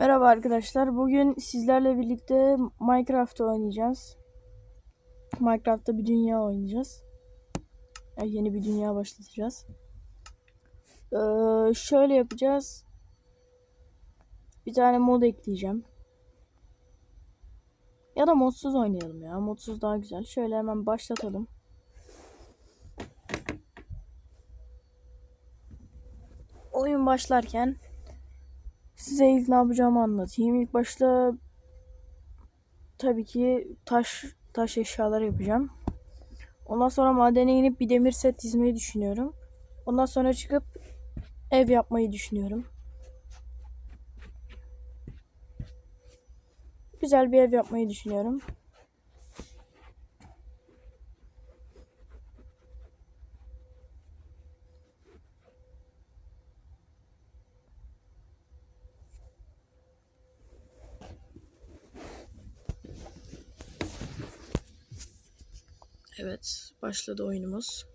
Merhaba arkadaşlar. Bugün sizlerle birlikte Minecraft oynayacağız. Minecraft'ta bir dünya oynayacağız. Yani yeni bir dünya başlatacağız. Ee, şöyle yapacağız. Bir tane mod ekleyeceğim. Ya da modsuz oynayalım ya. Modsuz daha güzel. Şöyle hemen başlatalım. Oyun başlarken Size ilk ne yapacağımı anlatayım. İlk başta tabii ki taş taş eşyalar yapacağım. Ondan sonra madene inip bir demir set dizmeyi düşünüyorum. Ondan sonra çıkıp ev yapmayı düşünüyorum. Güzel bir ev yapmayı düşünüyorum. Evet, başladı oyunumuz.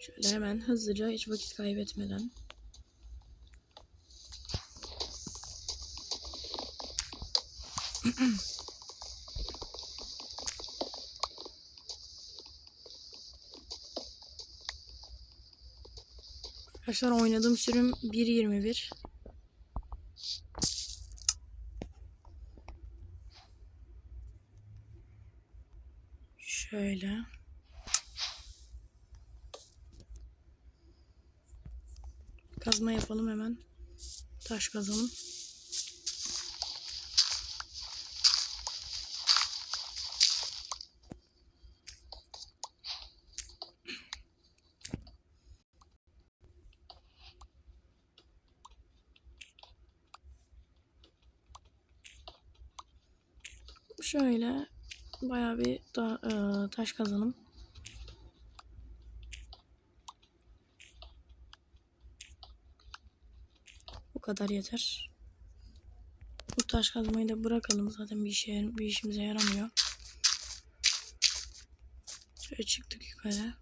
Şöyle hemen hızlıca hiç vakit kaybetmeden. Arkadaşlar oynadığım sürüm 1.21. Şöyle. Kazma yapalım hemen. Taş kazalım. Şöyle bayağı bir e, taş kazalım. Kadar yeter. Bu taş kazmayı da bırakalım zaten bir işe bir işimize yaramıyor. Şöyle çıktık yukarı.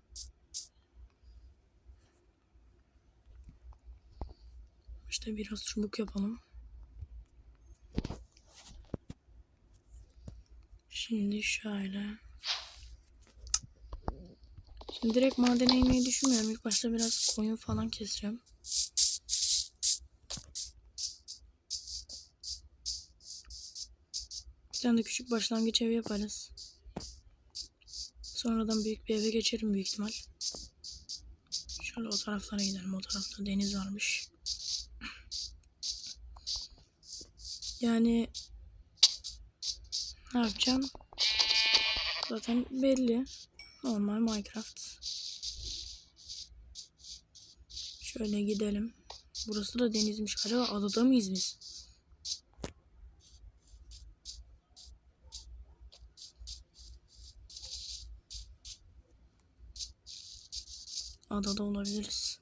İşte biraz çubuk yapalım. Şimdi şöyle. Şimdi direkt madene inmeyi düşünmüyorum. İlk başta biraz koyun falan keseceğim. Bir tane de küçük başlangıç evi yaparız. Sonradan büyük bir eve geçerim büyük ihtimal. Şöyle o taraflara gidelim. O tarafta deniz varmış. Yani ne yapacağım? Zaten belli. Normal Minecraft. Şöyle gidelim. Burası da denizmiş. Acaba adada mıyız biz? Adada olabiliriz.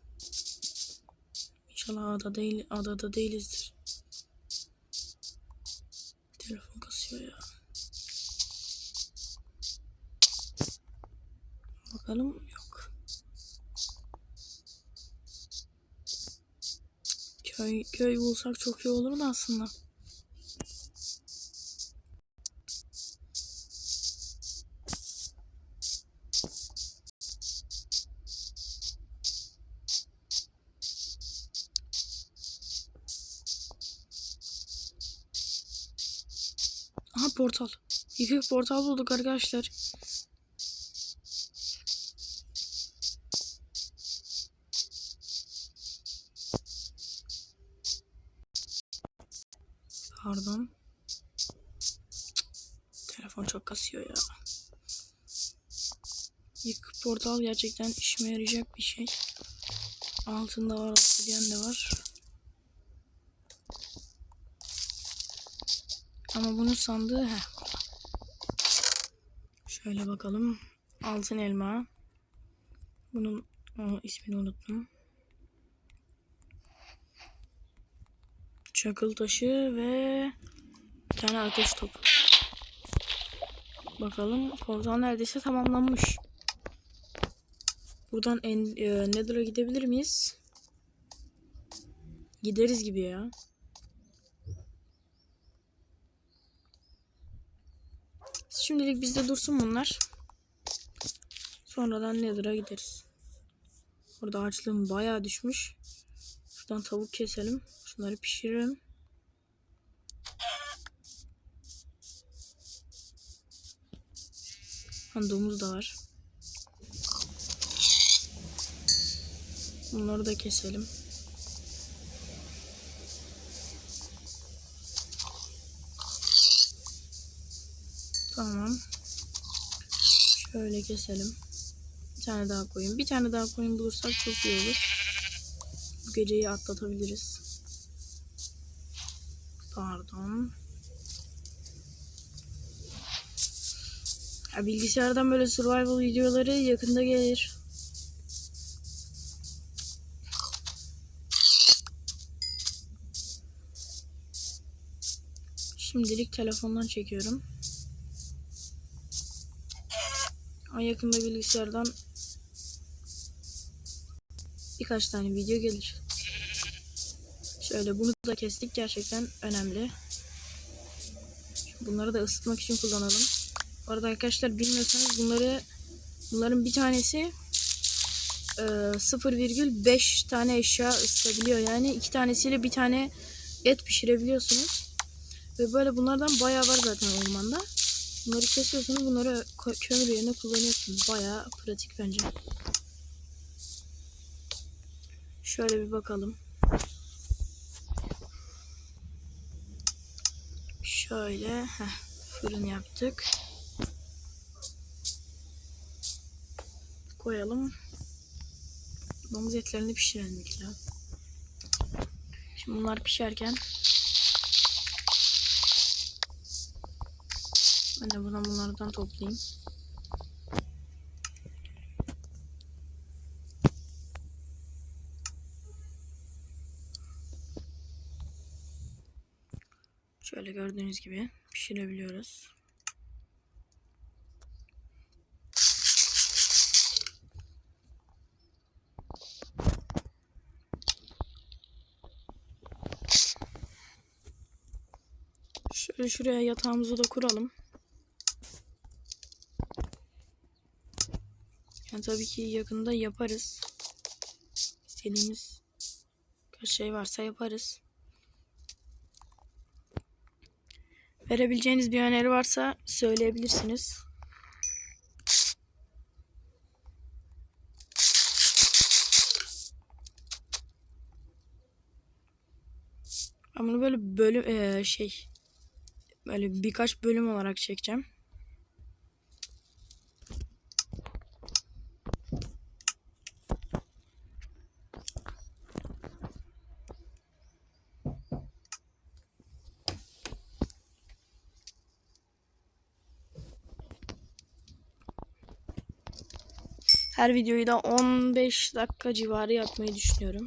İnşallah adada değil, adada değilizdir. Telefon kasıyor ya. Bakalım yok. Köy köy bulsak çok iyi olur da aslında. Portal bulduk arkadaşlar. Pardon. Telefon çok kasıyor ya. Yık portal gerçekten işime yarayacak bir şey. Altında var, obsidian de var. Ama bunun sandığı he. Şöyle bakalım. Altın elma. Bunun o, ismini unuttum. Çakıl taşı ve bir tane ateş topu. Bakalım portal neredeyse tamamlanmış. Buradan en, e, Nether'a gidebilir miyiz? Gideriz gibi ya. Şimdilik bizde dursun bunlar. Sonradan Nether'a gideriz. Orada açlığım bayağı düşmüş. Şuradan tavuk keselim. Şunları pişirelim. Ha, domuz da var. Bunları da keselim. Tamam. Şöyle keselim. Bir tane daha koyun. Bir tane daha koyun bulursak çok iyi olur. Bu geceyi atlatabiliriz. Pardon. Ya bilgisayardan böyle survival videoları yakında gelir. Şimdilik telefondan çekiyorum. Ama yakında bilgisayardan birkaç tane video gelir. Şöyle bunu da kestik gerçekten önemli. Bunları da ısıtmak için kullanalım. Bu arada arkadaşlar bilmiyorsanız bunları bunların bir tanesi e, 0,5 tane eşya ısıtabiliyor. Yani iki tanesiyle bir tane et pişirebiliyorsunuz. Ve böyle bunlardan bayağı var zaten ormanda. Bunları kesiyorsunuz. Bunları kömür yerine kullanıyorsunuz. Bayağı pratik bence. Şöyle bir bakalım. Şöyle heh, fırın yaptık. Koyalım. Domuz etlerini pişirelim. Şimdi bunlar pişerken ben de buna bunlardan toplayayım. Şöyle gördüğünüz gibi pişirebiliyoruz. Şöyle şuraya yatağımızı da kuralım. Tabii ki yakında yaparız. İstediğimiz kaç şey varsa yaparız. Verebileceğiniz bir öneri varsa söyleyebilirsiniz. Ben bunu böyle bölüm eee, şey böyle birkaç bölüm olarak çekeceğim. Her videoyu da 15 dakika civarı yapmayı düşünüyorum.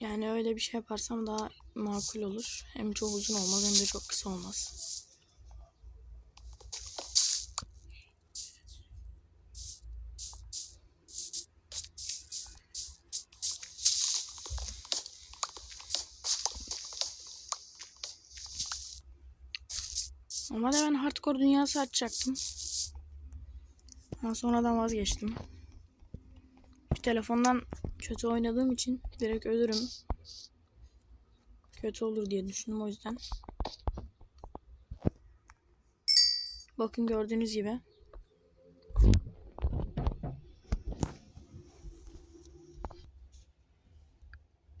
Yani öyle bir şey yaparsam daha makul olur. Hem çok uzun olmaz hem de çok kısa olmaz. Normalde ben hardcore dünyası açacaktım. Ama sonradan vazgeçtim. Bir telefondan kötü oynadığım için direkt ölürüm. Kötü olur diye düşündüm o yüzden. Bakın gördüğünüz gibi.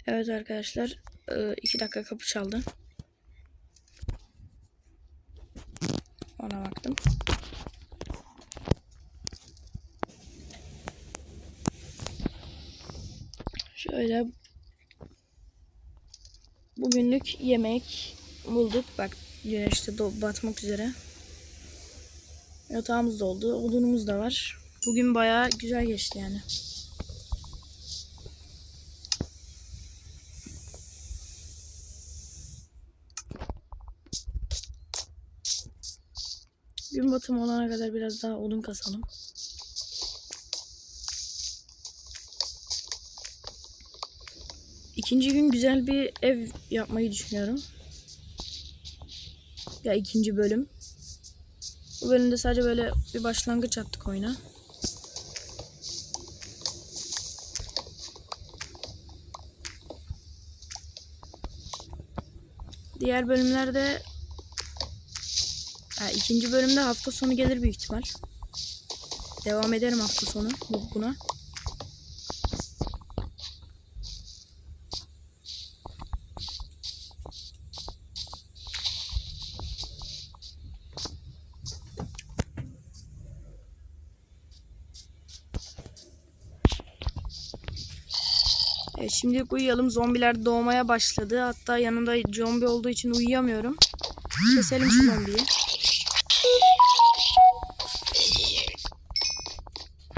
Evet arkadaşlar. e, iki dakika kapı çaldı. Ona baktım. Şöyle bugünlük yemek bulduk. Bak güneş de do- batmak üzere. Yatağımız doldu. Odunumuz da var. Bugün bayağı güzel geçti yani. Gün batımı olana kadar biraz daha odun kasalım. İkinci gün güzel bir ev yapmayı düşünüyorum. Ya ikinci bölüm. Bu bölümde sadece böyle bir başlangıç attık oyuna. Diğer bölümlerde ha, ikinci bölümde hafta sonu gelir büyük ihtimal. Devam ederim hafta sonu bu- buna. Evet, şimdilik uyuyalım. Zombiler doğmaya başladı. Hatta yanında zombi olduğu için uyuyamıyorum. Keselim şu zombiyi.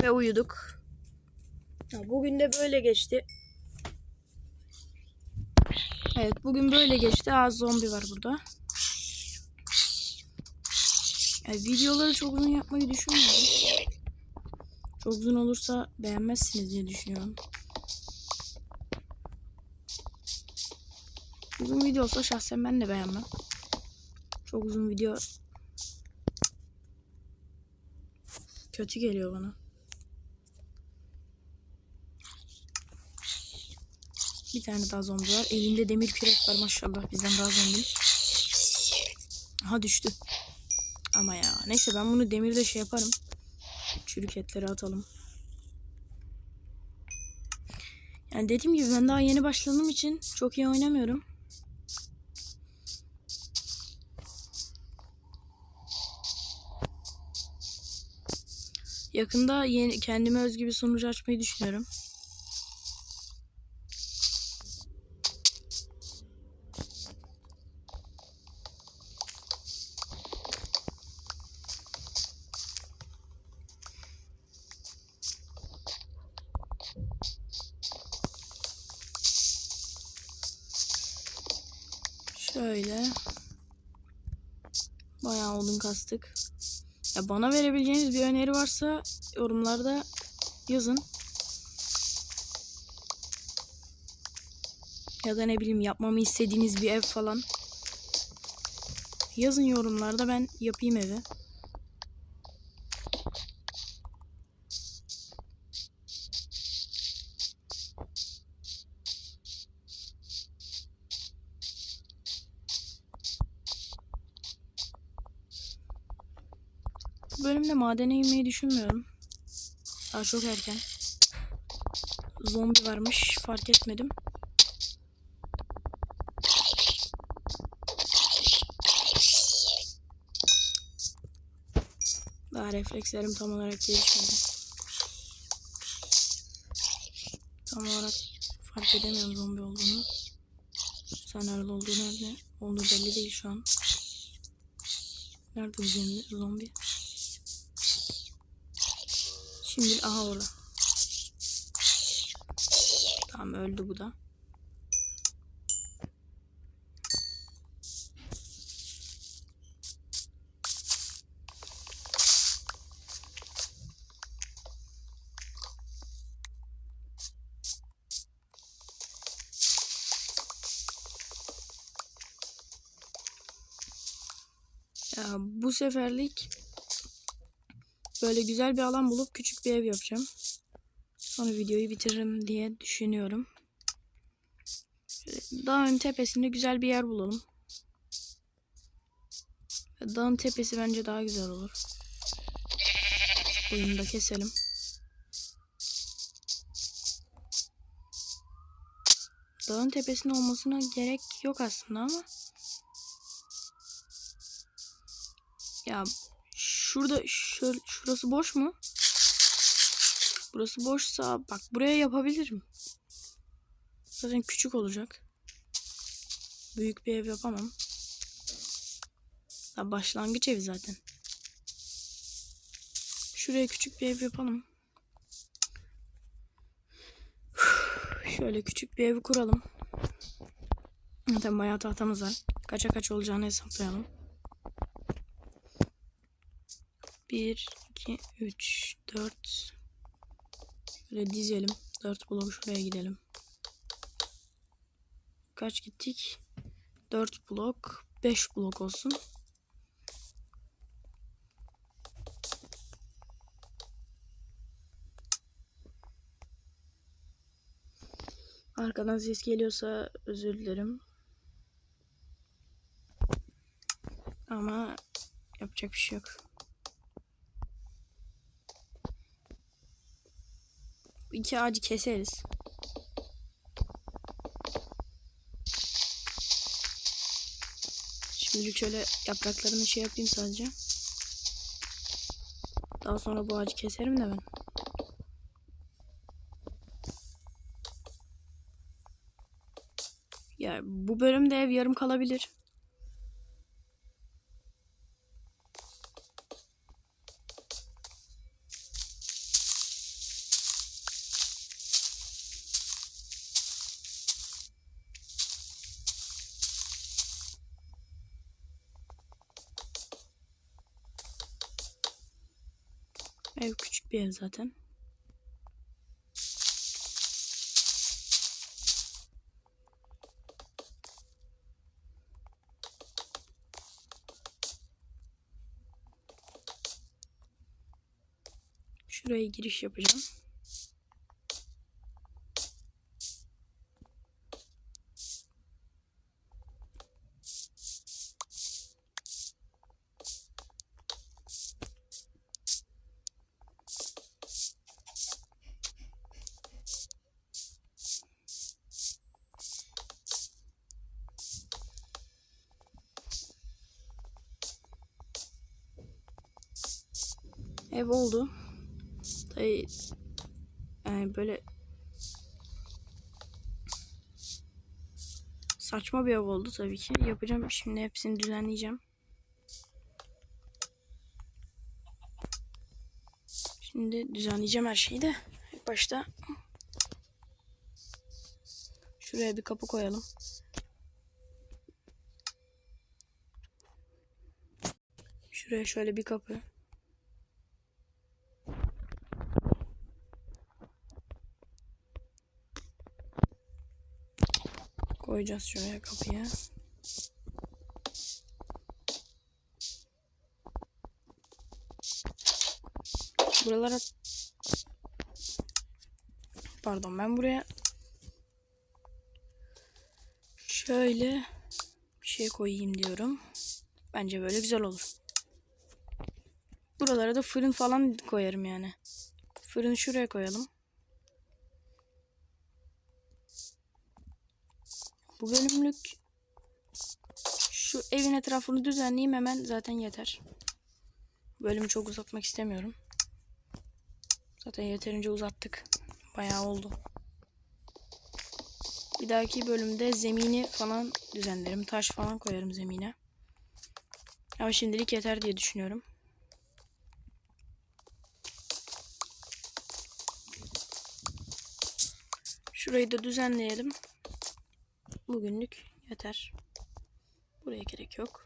Ve uyuduk. Ya, bugün de böyle geçti. Evet bugün böyle geçti. Az zombi var burada. Ya, videoları çok uzun yapmayı düşünmüyorum. Çok uzun olursa beğenmezsiniz diye düşünüyorum. Uzun video olsa şahsen ben de beğenmem. Çok uzun video kötü geliyor bana. Bir tane daha zombi var. Elinde demir kürek var maşallah bizden daha zombi. Aha düştü. Ama ya neyse ben bunu demirde şey yaparım. Çürük etleri atalım. Yani dediğim gibi ben daha yeni başladığım için çok iyi oynamıyorum. Yakında yeni kendime özgü bir sunucu açmayı düşünüyorum. Şöyle. Bayağı odun kastık. Ya bana verebileceğiniz bir öneri varsa yorumlarda yazın. Ya da ne bileyim yapmamı istediğiniz bir ev falan. Yazın yorumlarda ben yapayım evi. Bölümde madene inmeyi düşünmüyorum. Daha çok erken. Zombi varmış fark etmedim. Daha reflekslerim tam olarak gelişmedi. Tam olarak fark edemiyorum zombi olduğunu. Sen nerede olduğu nerede olduğu belli değil şu an. Nerede bu zombi? Şimdi aha orada. Tamam öldü bu da. Bu seferlik böyle güzel bir alan bulup küçük bir ev yapacağım. Sonra videoyu bitiririm diye düşünüyorum. Dağın tepesinde güzel bir yer bulalım. Dağın tepesi bence daha güzel olur. Oyunu da keselim. Dağın tepesinde olmasına gerek yok aslında ama ya şurada şöyle, şurası boş mu? Burası boşsa bak buraya yapabilirim. Zaten küçük olacak. Büyük bir ev yapamam. Daha başlangıç evi zaten. Şuraya küçük bir ev yapalım. Şöyle küçük bir ev kuralım. Zaten bayağı tahtamız var. Kaça kaç olacağını hesaplayalım. 1, 2, 3, 4. Böyle dizelim. 4 bloğu şuraya gidelim. Kaç gittik? 4 blok. 5 blok olsun. Arkadan ses geliyorsa özür dilerim. Ama yapacak bir şey yok. İki ağacı keseriz. Şimdilik şöyle yapraklarını şey yapayım sadece. Daha sonra bu ağacı keserim de ben. Ya bu bölümde ev yarım kalabilir. Bir ev zaten. Şuraya giriş yapacağım. Oldu. Tabii yani böyle saçma bir ev oldu tabii ki. Yapacağım şimdi hepsini düzenleyeceğim. Şimdi düzenleyeceğim her şeyi de. İlk başta şuraya bir kapı koyalım. Şuraya şöyle bir kapı. Koyacağız şuraya kapıya. Buralara Pardon ben buraya şöyle bir şey koyayım diyorum. Bence böyle güzel olur. Buralara da fırın falan koyarım yani. Fırını şuraya koyalım. Bu bölümlük şu evin etrafını düzenleyeyim hemen zaten yeter. Bölümü çok uzatmak istemiyorum. Zaten yeterince uzattık. Bayağı oldu. Bir dahaki bölümde zemini falan düzenlerim. Taş falan koyarım zemine. Ama şimdilik yeter diye düşünüyorum. Şurayı da düzenleyelim. Bugünlük yeter. Buraya gerek yok.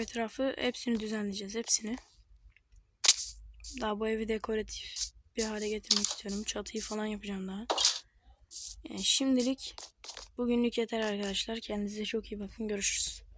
Etrafı hepsini düzenleyeceğiz. Hepsini. Daha bu evi dekoratif bir hale getirmek istiyorum. Çatıyı falan yapacağım daha. Yani şimdilik bugünlük yeter arkadaşlar. Kendinize çok iyi bakın. Görüşürüz.